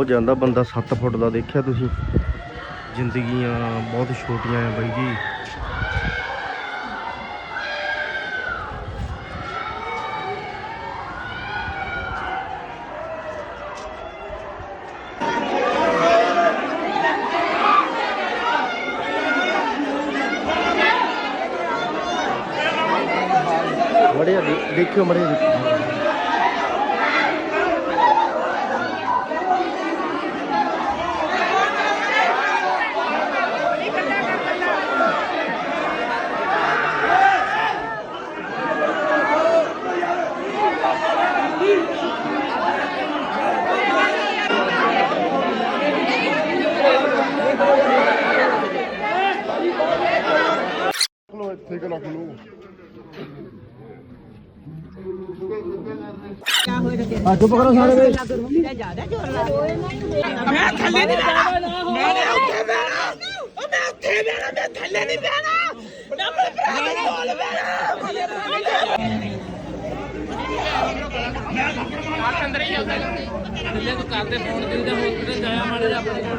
ਉਹ ਜਾਂਦਾ ਬੰਦਾ 7 ਫੁੱਟ ਦਾ ਦੇਖਿਆ ਤੁਸੀਂ। ਜ਼ਿੰਦਗੀਆਂ ਬਹੁਤ ਛੋਟੀਆਂ ਆ ਬਾਈ ਜੀ। ਮੜਿਆ ਦੇਖਿਓ ਮੜਿਆ ਦੇਖਿਓ ਕੇ ਰੱਖ ਲਓ ਅੱਜ ਪਕੜੋ ਸਾਰੇ। ਵੇ ਮੈਂ ਥੱਲੇ ਨਹੀਂ ਬਹਿਣਾ। ਮੈਂ ਨਹੀਂ ਉੱਥੇ ਬਹਿਣਾ। ਉਹ ਮੈਂ ਉੱਥੇ ਬਹਿਣਾ। ਮੈਂ ਥੱਲੇ ਨਹੀਂ ਬਹਿਣਾ। ਮੈਂ ਆਪਣੇ ਭਰਾ ਦੇ ਕੋਲ ਬਹਿਣਾ। ਮੈਂ ਕੱਪੜਾ ਅੰਦਰ ਹੀ ਆਉਂਦਾ। ਥੱਲੇ ਤੋਂ ਕਰਦੇ ਫੋਨ ਦਿੰਦੇ। ਹੋਸਪਿਟਲ ਜਾਇਆ ਮਾੜੇ ਆਪਣੇ ਕੋਲ।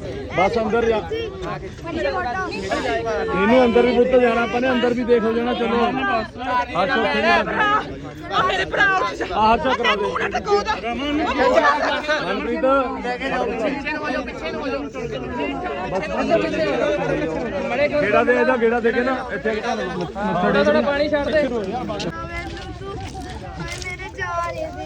ਬਸ ਅੰਦਰ ਜਾ। ਇਹਨੂੰ ਅੰਦਰ ਵੀ ਪੁੱਤ ਜਾਣਾ ਆਪਾਂ ਨੇ ਅੰਦਰ ਵੀ ਦੇਖ ਹੋ ਜਾਣਾ ਚਲੋ। ਆ ਮੇਰੇ ਭਰਾ ਆਹ ਚਾ ਕਰਾ ਦੇ ਨਾ ਮਨਪ੍ਰੀਤ ਗੇੜਾ ਦੇ ਇਹਦਾ ਗੇੜਾ ਦੇ ਕੇ ਨਾ ਇੱਥੇ ਥੋੜਾ ਥੋੜਾ ਪਾਣੀ ਛੱਡ ਦੇ। ਮੇਰੇ ਚਾਰੇ ਦੇ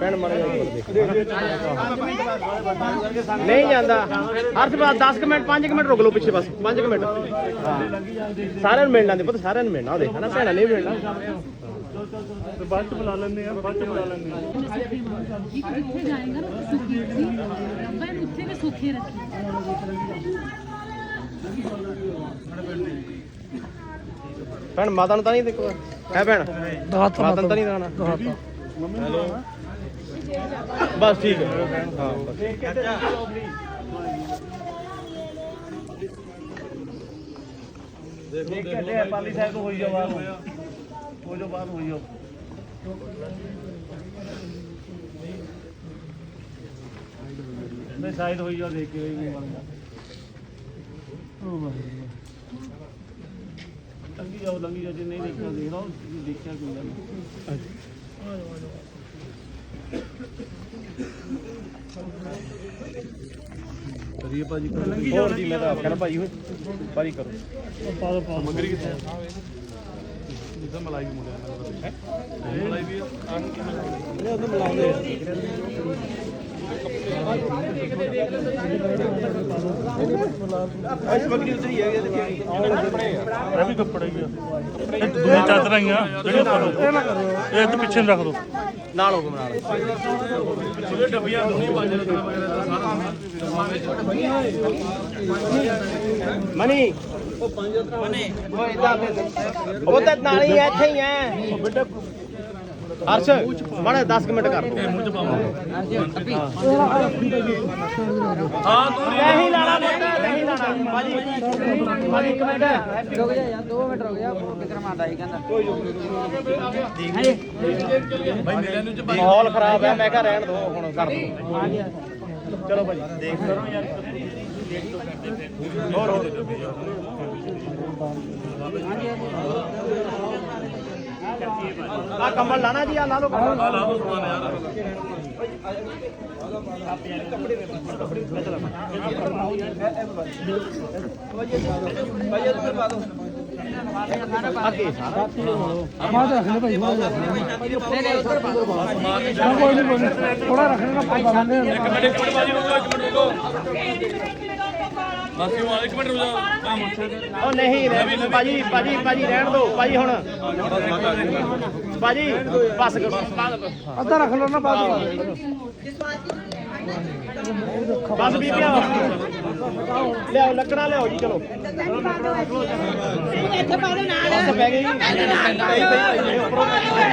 ਪੈਣ ਮਾਰੇ ਨਹੀਂ ਜਾਂਦਾ। ਹਰਸ਼ ਬਾਤ 10 ਮਿੰਟ 5 ਮਿੰਟ ਰੁਕ ਲਓ ਪਿੱਛੇ ਬਸ 5 ਮਿੰਟ। ਹਾਂ ਸਾਰਿਆਂ ਨੂੰ ਮਿਲਣਾ ਦੇ ਪੁੱਤ ਸਾਰਿਆਂ ਨੂੰ ਮਿਲਣਾ ਉਹਦੇ ਹਨਾ, ਭੈਣਾਂ ਨਹੀਂ ਮਿਲਣਾ। ਬਾਅਦ ਚ ਬੁਲਾ ਲੈਂਦੇ ਆ ਬਾਅਦ ਚ ਬੁਲਾ ਲੈਂਦੇ ਆ ਜਿੱਥੇ ਜਾਏਗਾ ਨਾ, ਸੁਖੀ ਰੱਖੀ। ਰੱਬਾ ਇਹਨੂੰ ਵੀ ਸੁਖੀ ਰੱਖੀ। ਭੈਣ ਮਾਤਾ ਨੂੰ ਤਾਂ ਨਹੀਂ ਦੇਖੋ। ਹੈ ਭੈਣ? ਮਾਤਾ ਨੂੰ ਤਾਂ ਨਹੀਂ ਦਾਣਾ ਹੈਲੋ। ਬਸ ਠੀਕ ਹੈ। ਹਾਂ ਬਸ। ਦੇਖ ਕੇ ਅੱਡੇ ਪਾਲੀ ਸਾਹਿਬ ਤੋਂ ਹੋਈ ਜਾ ਬਾਹਰ ਹੋ ਜਾ ਬਾਹਰ ਹੋਈ ਜਾ ਨਹੀਂ ਸਾਈਡ ਹੋਈ ਜਾ ਦੇਖ ਕੇ ਵੀ ਬਣਦਾ ਲੰਗੀ ਜਾਓ ਲੰਗੀ ਜਾਓ ਜੇ ਨਹੀਂ ਦੇਖਿਆ ਦੇਖ ਲਓ ਜੇ ਦੇਖਿਆ ਕੋਈ ਗੱਲ ਨਹੀਂ ਕਰੀਏ ਭਾਜੀ ਹੋਰ ਜੀ ਮੈਂ ਤਾਂ ਆਪ ਕਹਿਣਾ ਭਾਈ ਹੋਏ ਭਾਰੀ ਕਰੋ ਪਾ ਦੋ ਪਾ ਸਮਗਰੀ ਕਿੱਥੇ ਜਿੱਦਾਂ ਮਲਾਈ ਵੀ ਮੁੰਡਿਆਂ ਨਾਲ ਹੈ ਮਲਾਈ ਵੀ ਇਹ ਉਹਨੂੰ ਮਿਲਾਉਂਦੇ ਆ ਇਹ ਵੀ ਕੱਪੜੇ ਹੀ ਆ ਇਹ ਦੁਨੀਆ ਚਾਦਰਾਂ ਹੀ ਆ ਜਿਹੜੇ ਕਰੋ ਇਹ ਇਹ ਤੇ ਪਿੱਛੇ ਨੂੰ ਰੱਖ ਦੋ ਨਾਲ। ਹੋ ਕੇ ਮਨੀ। ਉਹ ਪੰਜ ਮਨੀ ਉਹ ਇਦਾਂ ਉਹ ਤਾਂ ਨਾਲ ਹੀ ਆ, ਇੱਥੇ ਹੀ ਹੈ ਹਰਸ਼ ਮਾੜਾ 10 ਮਿੰਟ ਕਰ। ਦੋ ਮੂੰਹ ਚ ਪਾਵਾਂ ਹਾਂ ਤੂੰ ਨਹੀਂ ਲਾਣਾ ਪੁੱਤ ਨਹੀਂ ਲਾਣਾ। ਭਾਜੀ ਭਾਜੀ ਇੱਕ ਮਿੰਟ। ਰੁਕ ਜਾ ਯਾਰ 2 ਮਿੰਟ ਰੁਕ ਜਾ ਵਿਕਰਮ ਆਂਦਾ ਸੀ ਕਹਿੰਦਾ। ਮਾਹੌਲ ਖਰਾਬ ਹੈ ਮੈਂ ਕਿਹਾ ਰਹਿਣ ਦੋ ਹੁਣ ਕਰ ਦੋ। ਚਲੋ ਭਾਜੀ। ਦੇਖ ਕਰੋ ਯਾਰ ਹੋਰ। ਹੋਰ ਆ ਕੰਬਲ ਲਾਣਾ ਜੀ ਆ ਲਾ ਲਓ। ਕੰਬਲ ਲਾ ਲਓ ਸਮਾਨ ਯਾਰ ਅੱਗੇ ਸਾਰਾ ਇੱਕ ਮਿੰਟ ਇੱਕ ਮਿੰਟ ਬਾਜੀ ਰੁਕੋ ਇੱਕ ਮਿੰਟ ਰੁਕੋ ਬਾਕੀ ਉਹ ਇੱਕ ਮਿੰਟ ਰੁਕ ਜਾ ਆ ਮੁੱਛੇ ਉਹ ਨਹੀਂ ਰਹਿ ਭਾਜੀ ਭਾਜੀ ਭਾਜੀ ਰਹਿਣ ਦਿਓ ਭਾਜੀ ਹੁਣ ਭਾਜੀ ਬਸ ਕਰੋ ਅੱਧਾ ਰੱਖ ਲਓ ਨਾ ਬਾਅਦ ਬਸ ਬੀਬੀਆਂ ਲਿਆਓ ਲੱਕੜਾਂ ਲਿਆਓ ਜੀ ਚਲੋ ਇੱਥੇ ਪਾ ਦੇ ਨਾਲ ਬਸ ਪੈ ਗਈ ਜੀ ਪਈ ਪਈ ਪਈ ਉੱਪਰੋਂ ਖੁੱਲਾ ਹੀ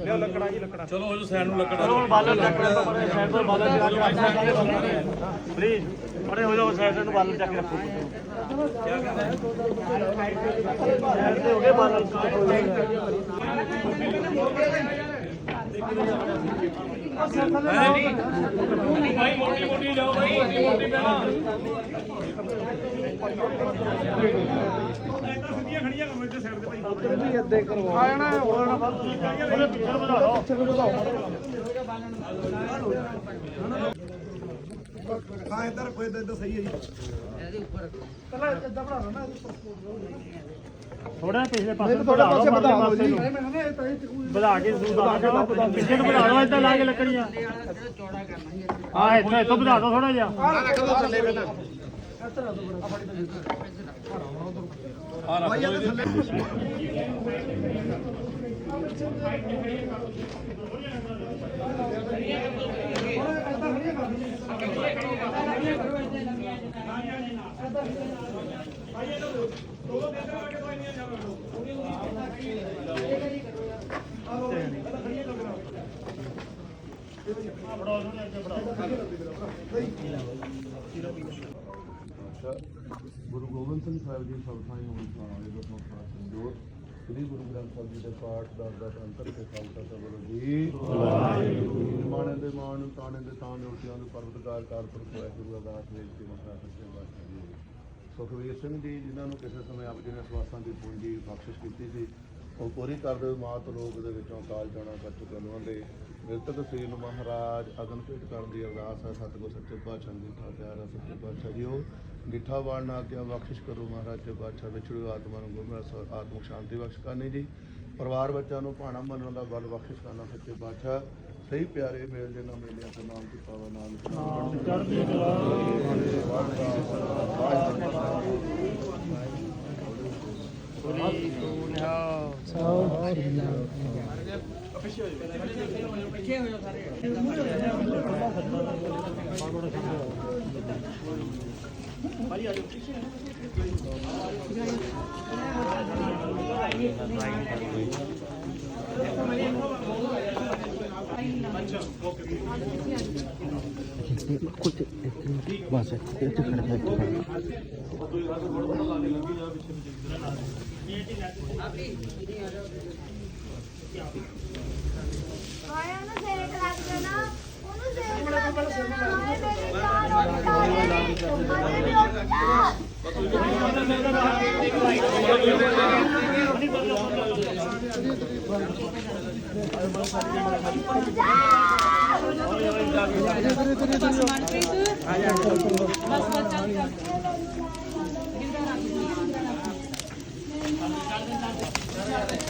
ਲਿਓ ਲੱਕੜਾਂ ਜੀ ਲੱਕੜਾਂ। ਚਲੋ ਉਹ ਸਾਈਡ ਨੂੰ ਲੱਕੜਾ ਹੁਣ ਬਾਲਰ ਚੱਕ ਲੈ ਤੋਂ ਬੜੇ ਸਾਈਡ ਤੋਂ ਬਾਲਰ ਚੱਕ ਕੇ ਪਲੀਜ਼ ਬੜੇ ਹੋ ਜਾਓ ਸਾਈਡ ਨੂੰ ਬਾਲਰ ਚੱਕ ਕੇ ਰੱਖੋ ਸਾਈਡ ਤੇ ਹੋ ਗਏ ਹੋ ਗਏ ਭਾਈ ਮੋਟੀ ਮੋਟੀ ਜਾਓ ਭਾਈ ਮੋਟੀ ਮੋਟੀ ਪਹਿਲਾਂ ਆ ਹੋਰ ਨਾ ਬਸ ਉਹਦੇ ਪਿੱਛੇ ਵਧਾ ਲਓ ਪਿੱਛੇ ਨੂੰ ਵਧਾਓ ਥੋੜਾ ਪਿਛਲੇ ਪਾਸੇ ਨੂੰ ਥੋੜਾ ਪਾਸੇ ਵਧਾ ਲਓ ਜੀ। ਵਧਾ ਕੇ ਵਧਾ ਕੇ ਪਿੱਛੇ ਨੂੰ ਵਧਾ ਲਓ ਇਦਾਂ ਲਾ ਕੇ ਲੱਕੜੀਆਂ। ਹਾਂ ਇੱਥੇ ਇੱਥੋਂ ਵਧਾ ਦਿਓ ਥੋੜਾ ਜਿਹਾ। ਆ ਰੱਖ ਦੋ ਥੱਲੇ। ਪਹਿਲਾਂ ਗੁਰੂ ਗੋਬਿੰਦ ਸਿੰਘ ਸਾਹਿਬ ਜੀ ਸਭ ਥਾਈਂ ਹੋਣ ਵਾਲੇ ਦਸਵਾਂ ਪਾਤਸ਼ਾਹ ਜੋਤ ਸ੍ਰੀ ਗੁਰੂ ਗ੍ਰੰਥ ਸਾਹਿਬ ਜੀ ਦੇ ਪਾਠ ਦਾ ਦਾ ਅੰਤਰ ਤੇ ਖਾਲਸਾ ਸਭਾ ਜੀ। ਵਾਹਿਗੁਰੂ। ਦੇ ਮਾਣ ਤਾਣੇ ਦੇ ਤਾਣ ਉੱਚਿਆਂ ਨੂੰ ਪਰਵਤਕਾਰ ਵਾਹਿਗੁਰੂ ਅਰਦਾਸ ਵੇਖ ਕੇ ਮਹਾਰਾਜ ਸੱਚੇ ਜੀ ਸੁਖਵੀਰ ਸਿੰਘ ਜੀ ਜਿਨ੍ਹਾਂ ਨੂੰ ਕਿਸੇ ਸਮੇਂ ਆਪ ਜੀ ਨੇ ਸਵਾਸਾਂ ਦੀ ਪੂੰਜੀ ਬਖਸ਼ਿਸ਼ ਕੀਤੀ ਸੀ ਉਹ ਪੂਰੀ ਕਰਦੇ ਮਾਤ ਲੋਕ ਦੇ ਵਿੱਚੋਂ ਕਾਲ ਜਾਣਾ ਕਰ ਚੁੱਕੇ ਲੋਕਾਂ ਦੇ ਮ੍ਰਿਤਕ ਸ੍ਰੀ ਨੂੰ ਮਹਾਰਾਜ ਅਗਨ ਭੇਟ ਕਰਨ ਦੀ ਅਰਦਾਸ ਹੈ ਸਤਿਗੁਰ ਸੱਚੇ ਪਾਤਸ਼ਾਹ ਦੀ ਪਿਆਰ ਹੈ ਸੱਚੇ ਪਾਤਸ਼ਾਹ ਜੀ ਉਹ ਗਿੱਠਾ ਵਾੜਨਾ ਆਗਿਆ ਬਖਸ਼ਿਸ਼ ਕਰੋ ਮਹਾਰਾਜ ਦੇ ਪਾਤਸ਼ਾਹ ਵਿਛੜੂ ਆਤਮਾ ਨੂੰ ਗੁਰਮਤਿ ਸ- ਆਤਮਿਕ ਸ਼ਾਂਤੀ ਬਖਸ਼ ਕਰਨੀ ਜੀ। ਪਰਿਵਾਰ ਬੱਚਿਆਂ ਨੂੰ ਭਾਣਾ ਮੰਨਣ ਦਾ ਬਲ ਬਖਸ਼ਿਸ਼ ਕਰਨਾ ਸੱਚੇ ਪਾਤਸ਼ਾਹ। ਸਹੀ ਪਿਆਰੇ ਮੇਲ ਦੇ ਨਾਮ ਮੇਲਿਆਂ ਤੋਂ ਨਾਮ ਦੀ ਪਾਵਨ ਨਾਮ ਚੜ੍ਹਦੀ ਆਇਆ ਨਾ ਸੇਕ ਲੱਗ ਜਾਣਾ ਉਹਨੂੰ ਸੇਕ ਲੱਗ ਜਾਣਾ ਹਾਏ ਮੇਰੇ ਬਸ ਮਨਪ੍ਰੀਤ ਬਸ ਬਸ Hey!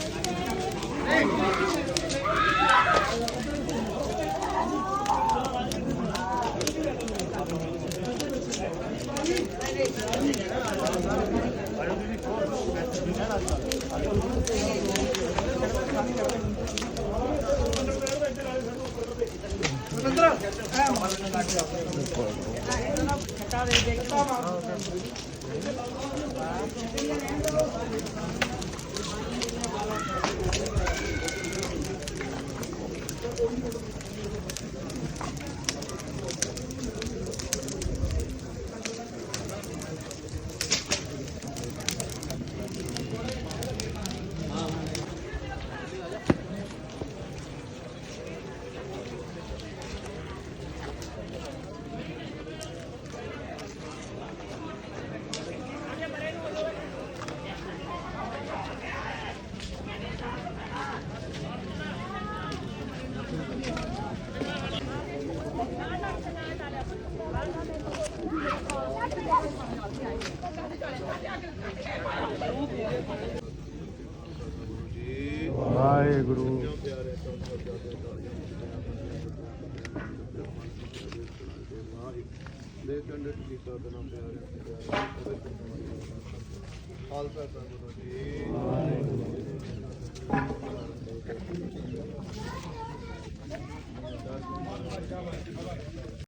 ਦੇ ਕੰਡੇ ਟੀਕਾ ਦੇ ਨਾਮ ਪਿਆਰੇ ਖਾਲਸਾ ਸਤਿਗੁਰੂ ਜੀ